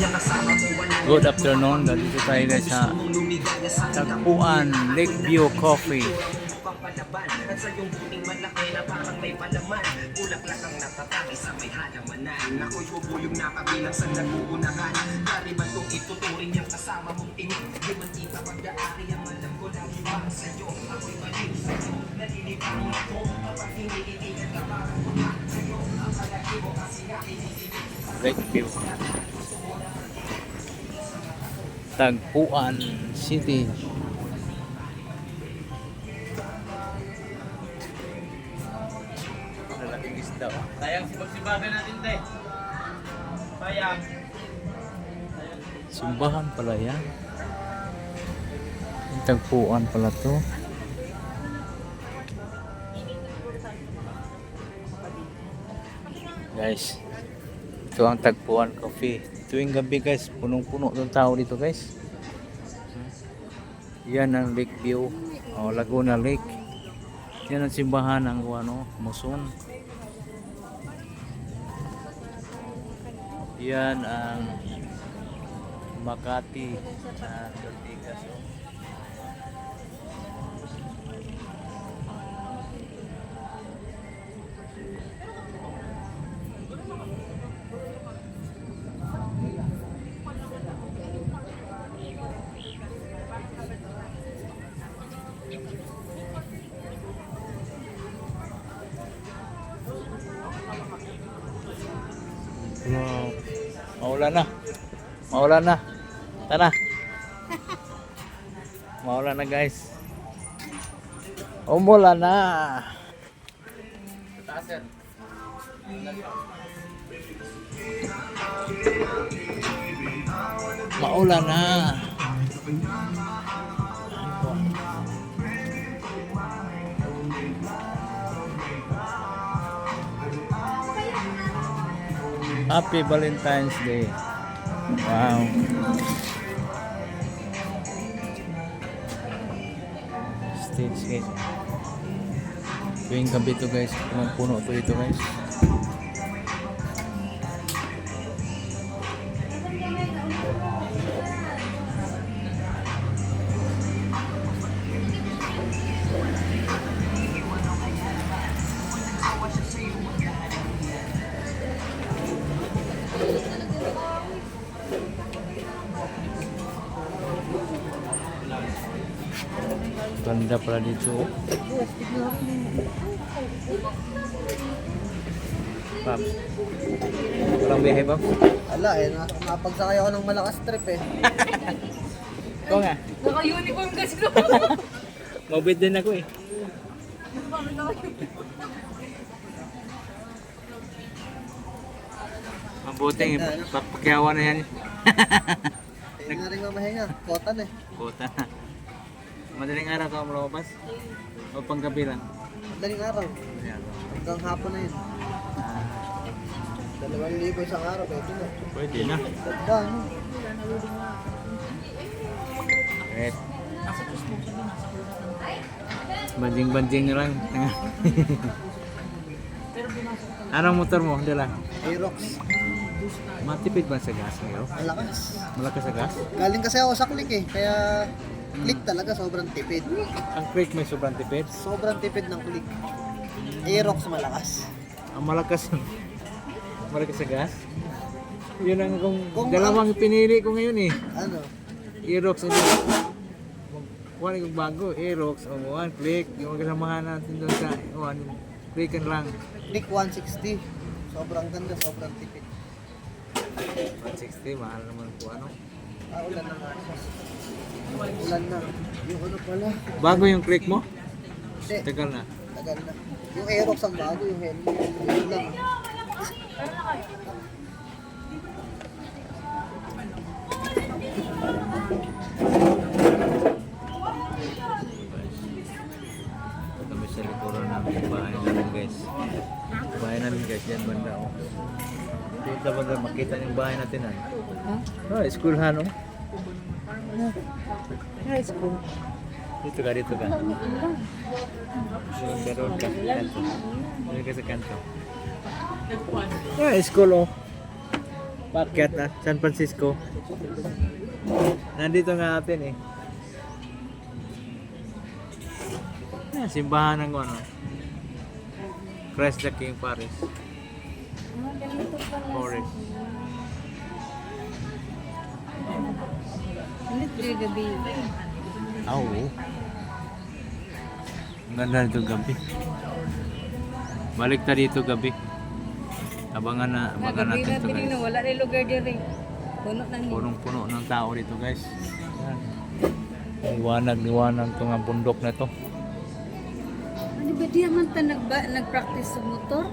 Good afternoon. Dito tayo guys sa Tagpuan Lakeview Coffee. pampalaban At sa iyong buting malaki na may palaman Bulaklak ang natatagi sa may halamanan Ako'y bubulong na kabilang sa naguunahan Dari man kung ituturing niyang kasama mong tingin Di man kita pag-aari ang alam ko lang iba sa'yo Ako'y maliw sa'yo Nalilibang ako kapag ka parang mula sa'yo Ang palagi mo kasi nga. Tagpuan City. Lalaking isda. oh. Sayang si pagsibagan natin, te. Sayang. Simbahan pala yan. Yung Tagpuan pala to. Guys, ito ang Tagpuan Coffee. Tuwing gabi guys, punong-puno ng tao dito guys. Yan ang Lake View, o Laguna Lake. Yan ang simbahan ng ano, Muson. Yan ang Makati na Ortigas. Maulan na. Maulan na. Tara. Maulan na guys. Umulan na. Sir. Maulan na. Happy Valentine's Day. Wow. Stage guys. Tuwing gabi to guys, punong-puno to dito guys. Ganda pala dito. Paps. Walang biyahe, Paps? Ala eh, na- napagsakay ako ng malakas trip eh. Ikaw nga. Naka-uniform kasi ko. Mabit din ako eh. Mabuting papakyawan na yan. Hindi na rin mamahinga, kotan eh. Puta. Madaling araw ka lumabas? O panggabi lang? Madaling araw, Ayan. hanggang hapon na yun. Dalawang libo isang araw, pwede na. Pwede na. Ganda, ano? Right. Banjing-banjing na lang. Anong motor mo? Dala. Aerox, Matipid ba sa gas ngayon? malakas. Malakas sa gas? Galing kasi ako sa click eh, kaya click talaga sobrang tipid. Ang creek may sobrang tipid. Sobrang tipid ng click. Aerox malakas. Ang malakas malakas sa gas. Yun ang kung, Kung- dalawang pinili ko ngayon eh. Ano? Aerox and Kuha kong bago, Aerox o one click. Yung kasamahan natin doon sa one click and lang. Click 160. Sobrang ganda, sobrang tipid. 160, mahal naman po ano. Ah, ulan na nga. Ulan na. Yung ano pala, Bago yung click mo? hindi, Tagal na. tagal na. Yung Aerox ang bago, yung helmet. Yun lang. Sa likuran namin yung bahay namin guys. Bahay namin guys, yan banda oh. Dito banda makita yung bahay natin ah. Oh, school ha no? High school. Dito ka, dito ka. Yung garoon ka, kanto. Dito ka sa kanto. Ah, school oh. Paakyat na, San Francisco. Nandito nga atin eh. Yan, simbahan ng ano. Christ the King Paris. Ah, ganito pala. Forest. Hindi tayo gabi. Oo. Ang ganda nito gabi. Balik ta dito gabi. Abangan na, abangan Nagabi natin na ito guys. pinino, wala na lugar diri. Puno na. Punong-puno ng tao dito guys. Yan. Liwanag-liwanag itong bundok na to. Ano ba di naman ta nag-practice sa motor?